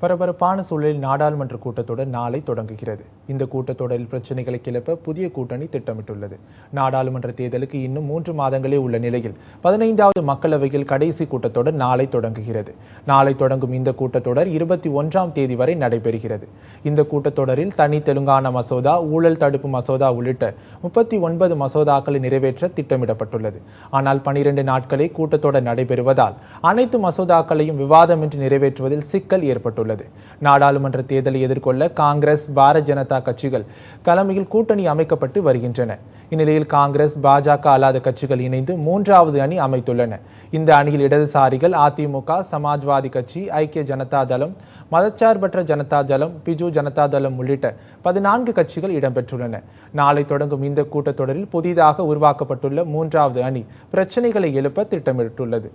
பரபரப்பான சூழலில் நாடாளுமன்ற கூட்டத்தொடர் நாளை தொடங்குகிறது. இந்த கூட்டத்தொடரில் பிரச்சினைகளை கிளப்ப புதிய கூட்டணி திட்டமிட்டுள்ளது. நாடாளுமன்ற தேர்தலுக்கு இன்னும் மூன்று மாதங்களே உள்ள நிலையில் பதினைந்தாவது மக்களவையில் கடைசி கூட்டத்தொடர் நாளை தொடங்குகிறது. நாளை தொடங்கும் இந்த கூட்டத்தொடர் இருபத்தி ஒன்றாம் தேதி வரை நடைபெறுகிறது. இந்த கூட்டத்தொடரில் தனி தெலுங்கானா மசோதா ஊழல் தடுப்பு மசோதா உள்ளிட்ட முப்பத்தி ஒன்பது மசோதாக்களை நிறைவேற்ற திட்டமிடப்பட்டுள்ளது. ஆனால் பனிரெண்டு நாட்களே கூட்டத்தொடர் நடைபெறுவதால் அனைத்து மசோதாக்களையும் விவாதமின்றி நிறைவேற்றுவதில் சிக்கல் ஏற்பட்டுள்ளது. நாடாளுமன்ற தேர்தலை எதிர்கொள்ள காங்கிரஸ் பாரத் ஜனதா கட்சிகள் தலைமையில் கூட்டணி அமைக்கப்பட்டு வருகின்றன. இந்நிலையில் காங்கிரஸ் பாஜக அல்லாத கட்சிகள் இணைந்து மூன்றாவது அணி அமைத்துள்ளன. இந்த அணியில் இடதுசாரிகள் அதிமுக சமாஜ்வாதி கட்சி ஐக்கிய ஜனதா தளம் மதச்சார்பற்ற ஜனதா தளம் பிஜு ஜனதா தளம் உள்ளிட்ட பதினான்கு கட்சிகள் இடம்பெற்றுள்ளன. நாளை தொடங்கும் இந்த கூட்டத்தொடரில் புதிதாக உருவாக்கப்பட்டுள்ள மூன்றாவது அணி பிரச்சனைகளை எழுப்ப திட்டமிட்டுள்ளது.